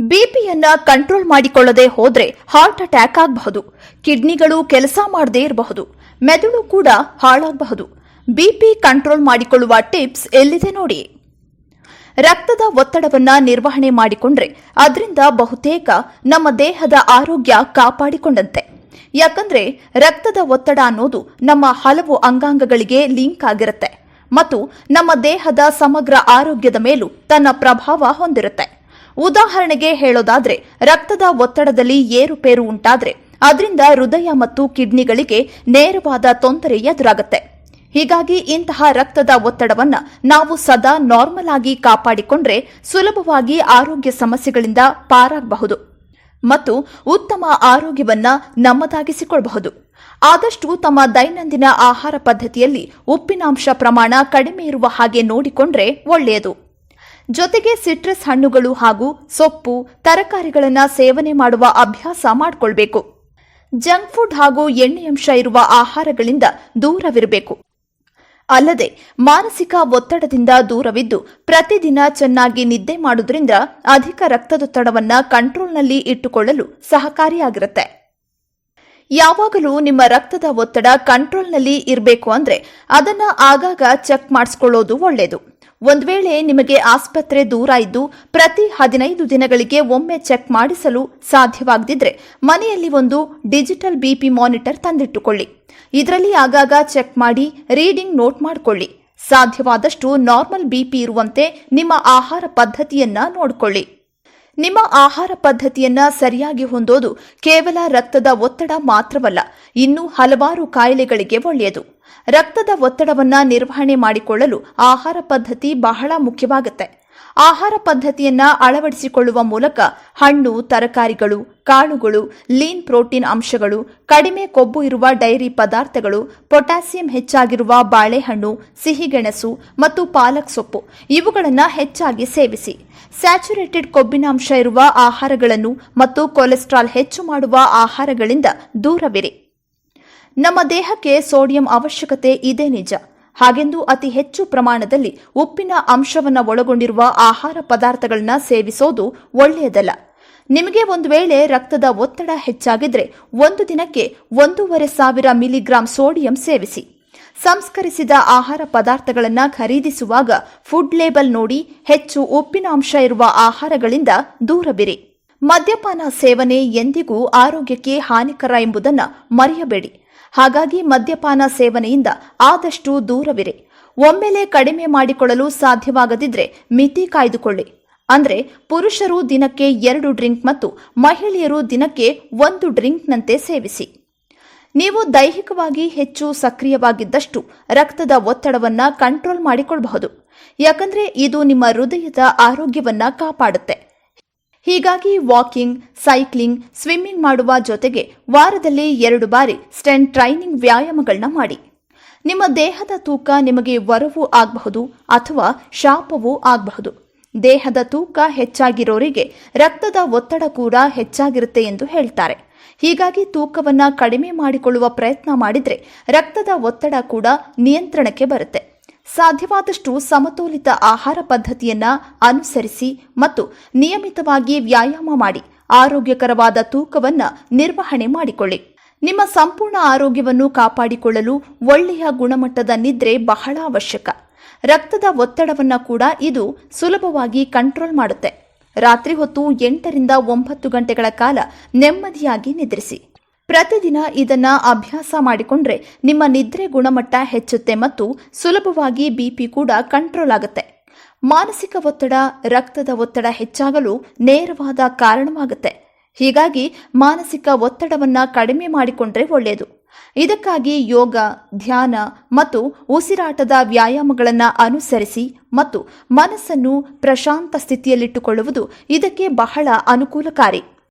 ಬಿಪಿಯನ್ನ control ಮಾಡಿಕೊಳ್ಳದೆ ಹೋದ್ರೆ heart attack ಆಗಬಹುದು. ಕಿಡ್ನಿಗಳು ಕೆಲಸ ಮಾಡದೇ ಇರಬಹುದು. ಮೆದುಳು ಕೂಡ ಹಾಳಾಗಬಹುದು. ಬಿಪಿ ಕಂಟ್ರೋಲ್ ಮಾಡಿಕೊಳ್ಳುವ ಟಿಪ್ಸ್ ಎಲ್ಲಿದೆ ನೋಡಿ? ರಕ್ತದ ಒತ್ತಡವನ್ನ ನಿರ್ವಹಣೆ ಮಾಡಿಕೊಂಡ್ರೆ ಅದರಿಂದ ಬಹುತೇಕ ನಮ್ಮ ದೇಹದ ಆರೋಗ್ಯ ಕಾಪಾಡಿಕೊಂಡಂತೆ. ಯಾಕಂದ್ರೆ ರಕ್ತದ ಒತ್ತಡ ಅನ್ನೋದು ನಮ್ಮ ಹಲವು ಅಂಗಾಂಗಗಳಿಗೆ ಲಿಂಕ್ ಆಗಿರುತ್ತೆ. ಮತ್ತು ನಮ್ಮ ದೇಹದ ಸಮಗ್ರ ಆರೋಗ್ಯದ ಮೇಲೂ ತನ್ನ ಪ್ರಭಾವ ಹೊಂದಿರುತ್ತೆ. ಉದಾಹರಣೆಗೆ ಹೇಳೋದಾದ್ರೆ, ರಕ್ತದ ಒತ್ತಡದಲ್ಲಿ ಏರುಪೇರು ಉಂಟಾದ್ರೆ, ಅದರಿಂದ ಹೃದಯ ಮತ್ತು ಕಿಡ್ನಿಗಳಿಗೆ ನೇರವಾದ ತೊಂದರೆ ಎದುರಾಗುತ್ತೆ. ಹೀಗಾಗಿ ಇಂತಹ ರಕ್ತದ ಒತ್ತಡವನ್ನು ನಾವು ಸದಾ ನಾರ್ಮಲ್ ಆಗಿ ಕಾಪಾಡಿಕೊಂಡ್ರೆ ಸುಲಭವಾಗಿ ಆರೋಗ್ಯ ಸಮಸ್ಯೆಗಳಿಂದ ಪಾರಾಗಬಹುದು ಮತ್ತು ಉತ್ತಮ ಆರೋಗ್ಯವನ್ನ ನಮ್ಮದಾಗಿಸಿಕೊಳ್ಳಬಹುದು ಆದಷ್ಟು ತಮ್ಮ ದೈನಂದಿನ ಆಹಾರ ಪದ್ಧತಿಯಲ್ಲಿ ಉಪ್ಪಿನಾಂಶ ಪ್ರಮಾಣ ಕಡಿಮೆ ಇರುವ ಹಾಗೆ ನೋಡಿಕೊಂಡ್ರೆ ಒಳ್ಳೆಯದು. ಜೊತೆಗೆ ಸಿಟ್ರಸ್ ಹಣ್ಣುಗಳು ಹಾಗೂ ಸೊಪ್ಪು, ತರಕಾರಿಗಳನ್ನು ಸೇವನೆ ಮಾಡುವ ಅಭ್ಯಾಸ ಮಾಡಿಕೊಳ್ಬೇಕು. ಜಂಕ್ ಫುಡ್ ಹಾಗೂ ಎಣ್ಣೆಯಂಶ ಇರುವ ಆಹಾರಗಳಿಂದ ದೂರವಿರಬೇಕು. ಅಲ್ಲದೆ, ಮಾನಸಿಕ ಒತ್ತಡದಿಂದ ದೂರವಿದ್ದು ಪ್ರತಿದಿನ ಚೆನ್ನಾಗಿ ನಿದ್ದೆ ಮಾಡುವುದರಿಂದ ಅಧಿಕ ರಕ್ತದೊತ್ತಡವನ್ನು ಕಂಟ್ರೋಲ್ನಲ್ಲಿ ಇಟ್ಟುಕೊಳ್ಳಲು ಸಹಕಾರಿಯಾಗಿರುತ್ತೆ. ಯಾವಾಗಲೂ ನಿಮ್ಮ ರಕ್ತದ ಒತ್ತಡ ಕಂಟ್ರೋಲ್ನಲ್ಲಿ ಇರಬೇಕು ಅಂದ್ರೆ ಅದನ್ನ ಆಗಾಗ ಚೆಕ್ ಮಾಡಿಸ್ಕೊಳ್ಳೋದು ಒಳ್ಳೆಯದು ಒಂದು ವೇಳೆ ನಿಮಗೆ ಆಸ್ಪತ್ರೆ ದೂರ ಇದ್ದು ಪ್ರತಿ ಹದಿನೈದು ದಿನಗಳಿಗೆ ಒಮ್ಮೆ ಚೆಕ್ ಮಾಡಿಸಲು ಸಾಧ್ಯವಾಗದಿದ್ರೆ ಮನೆಯಲ್ಲಿ ಒಂದು ಡಿಜಿಟಲ್ ಬಿಪಿ ಮಾನಿಟರ್ ತಂದಿಟ್ಟುಕೊಳ್ಳಿ. ಇದರಲ್ಲಿ ಆಗಾಗ ಚೆಕ್ ಮಾಡಿ ರೀಡಿಂಗ್ ನೋಟ್ ಮಾಡಿಕೊಳ್ಳಿ. ಸಾಧ್ಯವಾದಷ್ಟು ನಾರ್ಮಲ್ ಬಿಪಿ ಇರುವಂತೆ ನಿಮ್ಮ ಆಹಾರ ಪದ್ಧತಿಯನ್ನ ನೋಡಿಕೊಳ್ಳಿ. ನಿಮ್ಮ ಆಹಾರ ಪದ್ಧತಿಯನ್ನ ಸರಿಯಾಗಿ ಹೊಂದೋದು ಕೇವಲ ರಕ್ತದ ಒತ್ತಡ ಮಾತ್ರವಲ್ಲ, ಇನ್ನೂ ಹಲವಾರು ಕಾಯಿಲೆಗಳಿಗೆ ಒಳ್ಳೆಯದು. ರಕ್ತದ ಒತ್ತಡವನ್ನ ನಿರ್ವಹಣೆ ಮಾಡಿಕೊಳ್ಳಲು ಆಹಾರ ಪದ್ಧತಿ ಬಹಳ ಮುಖ್ಯವಾಗುತ್ತೆ. ಆಹಾರ ಪದ್ಧತಿಯನ್ನ ಅಳವಡಿಸಿಕೊಳ್ಳುವ ಮೂಲಕ ಹಣ್ಣು, ತರಕಾರಿಗಳು, ಕಾಳುಗಳು, ಲೀನ್ ಪ್ರೋಟೀನ್ ಅಂಶಗಳು, ಕಡಿಮೆ ಕೊಬ್ಬು ಇರುವ ಡೈರಿ ಪದಾರ್ಥಗಳು, ಪೊಟ್ಯಾಸಿಯಂ ಹೆಚ್ಚಾಗಿರುವ ಬಾಳೆಹಣ್ಣು, ಸಿಹಿಗೆಣಸು ಮತ್ತು ಪಾಲಕ್ ಸೊಪ್ಪು ಇವುಗಳನ್ನು ಹೆಚ್ಚಾಗಿ ಸೇವಿಸಿ. ಸ್ಯಾಚುರೇಟೆಡ್ ಕೊಬ್ಬಿನ ಅಂಶ ಇರುವ ಆಹಾರಗಳನ್ನು ಮತ್ತು ಕೊಲೆಸ್ಟ್ರಾಲ್ ಹೆಚ್ಚು ಮಾಡುವ ಆಹಾರಗಳಿಂದ ದೂರವಿರಿ. ನಮ್ಮ ದೇಹಕ್ಕೆ ಸೋಡಿಯಂ ಅವಶ್ಯಕತೆ ಇದೆ ನಿಜ. ಹಾಗೆಂದು ಅತಿ ಹೆಚ್ಚು ಪ್ರಮಾಣದಲ್ಲಿ ಉಪ್ಪಿನ ಅಂಶವನ್ನು ಒಳಗೊಂಡಿರುವ ಆಹಾರ ಪದಾರ್ಥಗಳನ್ನ ಸೇವಿಸೋದು ಒಳ್ಳೆಯದಲ್ಲ. ನಿಮಗೆ ಒಂದು ವೇಳೆ ರಕ್ತದ ಒತ್ತಡ ಹೆಚ್ಚಾಗಿದ್ರೆ ಒಂದು ದಿನಕ್ಕೆ ಒಂದೂವರೆ ಸಾವಿರ ಮಿಲಿಗ್ರಾಂ ಸೋಡಿಯಂ ಸೇವಿಸಿ. ಸಂಸ್ಕರಿಸಿದ ಆಹಾರ ಪದಾರ್ಥಗಳನ್ನು ಖರೀದಿಸುವಾಗ ಫುಡ್ ಲೇಬಲ್ ನೋಡಿ ಹೆಚ್ಚು ಉಪ್ಪಿನ ಅಂಶ ಇರುವ ಆಹಾರಗಳಿಂದ ದೂರವಿರಿ. ಮದ್ಯಪಾನ ಸೇವನೆ ಎಂದಿಗೂ ಆರೋಗ್ಯಕ್ಕೆ ಹಾನಿಕರ ಎಂಬುದನ್ನು ಮರೆಯಬೇಡಿ. ಹಾಗಾಗಿ ಮದ್ಯಪಾನ ಸೇವನೆಯಿಂದ ಆದಷ್ಟು ದೂರವಿರಿ. ಒಮ್ಮೆಲೆ ಕಡಿಮೆ ಮಾಡಿಕೊಳ್ಳಲು ಸಾಧ್ಯವಾಗದಿದ್ರೆ ಮಿತಿ ಕಾಯ್ದುಕೊಳ್ಳಿ. ಅಂದ್ರೆ ಪುರುಷರು ದಿನಕ್ಕೆ ಎರಡು ಡ್ರಿಂಕ್ ಮತ್ತು ಮಹಿಳೆಯರು ದಿನಕ್ಕೆ ಒಂದು ಡ್ರಿಂಕ್ನಂತೆ ಸೇವಿಸಿ. ನೀವು ದೈಹಿಕವಾಗಿ ಹೆಚ್ಚು ಸಕ್ರಿಯವಾಗಿದ್ದಷ್ಟು ರಕ್ತದ ಒತ್ತಡವನ್ನ ಕಂಟ್ರೋಲ್ ಮಾಡಿಕೊಳ್ಳಬಹುದು ಯಾಕಂದ್ರೆ ಇದು ನಿಮ್ಮ ಹೃದಯದ ಆರೋಗ್ಯವನ್ನ ಕಾಪಾಡುತ್ತೆ. ಹೀಗಾಗಿ ವಾಕಿಂಗ್, ಸೈಕ್ಲಿಂಗ್, ಸ್ವಿಮ್ಮಿಂಗ್ ಮಾಡುವ ಜೊತೆಗೆ ವಾರದಲ್ಲಿ ಎರಡು ಬಾರಿ ಸ್ಟೆಂಟ್ ಟ್ರೈನಿಂಗ್ ವ್ಯಾಯಾಮಗಳನ್ನ ಮಾಡಿ. ನಿಮ್ಮ ದೇಹದ ತೂಕ ನಿಮಗೆ ವರವು ಆಗಬಹುದು ಅಥವಾ ಶಾಪವೂ ಆಗಬಹುದು. ದೇಹದ ತೂಕ ಹೆಚ್ಚಾಗಿರೋರಿಗೆ ರಕ್ತದ ಒತ್ತಡ ಕೂಡ ಹೆಚ್ಚಾಗಿರುತ್ತೆ ಎಂದು ಹೇಳ್ತಾರೆ. ಹೀಗಾಗಿ ತೂಕವನ್ನ ಕಡಿಮೆ ಮಾಡಿಕೊಳ್ಳುವ ಪ್ರಯತ್ನ ಮಾಡಿದರೆ ರಕ್ತದ ಒತ್ತಡ ಕೂಡ ನಿಯಂತ್ರಣಕ್ಕೆ ಬರುತ್ತೆ. ಸಾಧ್ಯವಾದಷ್ಟು ಸಮತೋಲಿತ ಆಹಾರ ಪದ್ಧತಿಯನ್ನ ಅನುಸರಿಸಿ ಮತ್ತು ನಿಯಮಿತವಾಗಿ ವ್ಯಾಯಾಮ ಮಾಡಿ ಆರೋಗ್ಯಕರವಾದ ತೂಕವನ್ನು ನಿರ್ವಹಣೆ ಮಾಡಿಕೊಳ್ಳಿ. ನಿಮ್ಮ ಸಂಪೂರ್ಣ ಆರೋಗ್ಯವನ್ನು ಕಾಪಾಡಿಕೊಳ್ಳಲು ಒಳ್ಳೆಯ ಗುಣಮಟ್ಟದ ನಿದ್ರೆ ಬಹಳ ಅವಶ್ಯಕ. ರಕ್ತದ ಒತ್ತಡವನ್ನು ಕೂಡ ಇದು ಸುಲಭವಾಗಿ ಕಂಟ್ರೋಲ್ ಮಾಡುತ್ತೆ. ರಾತ್ರಿ ಹೊತ್ತು ಎಂಟರಿಂದ ಒಂಬತ್ತು ಗಂಟೆಗಳ ಕಾಲ ನೆಮ್ಮದಿಯಾಗಿ ನಿದ್ರಿಸಿ. ಪ್ರತಿದಿನ ಇದನ್ನ ಅಭ್ಯಾಸ ಮಾಡಿಕೊಂಡ್ರೆ ನಿಮ್ಮ ನಿದ್ರೆ ಗುಣಮಟ್ಟ ಹೆಚ್ಚುತ್ತೆ ಮತ್ತು ಸುಲಭವಾಗಿ ಬಿಪಿ ಕೂಡ ಕಂಟ್ರೋಲ್ ಆಗುತ್ತೆ. ಮಾನಸಿಕ ಒತ್ತಡ, ರಕ್ತದ ಒತ್ತಡ ಹೆಚ್ಚಾಗಲು ನೇರವಾದ ಕಾರಣವಾಗುತ್ತೆ. ಹೀಗಾಗಿ ಮಾನಸಿಕ ಒತ್ತಡವನ್ನ ಕಡಿಮೆ ಮಾಡಿಕೊಂಡ್ರೆ ಒಳ್ಳೆಯದು ಇದಕ್ಕಾಗಿ ಯೋಗ, ಧ್ಯಾನ ಮತ್ತು ಉಸಿರಾಟದ ವ್ಯಾಯಾಮಗಳನ್ನು ಅನುಸರಿಸಿ ಮತ್ತು ಮನಸ್ಸನ್ನು ಪ್ರಶಾಂತ ಸ್ಥಿತಿಯಲ್ಲಿಟ್ಟುಕೊಳ್ಳುವುದು ಇದಕ್ಕೆ ಬಹಳ ಅನುಕೂಲಕಾರಿ.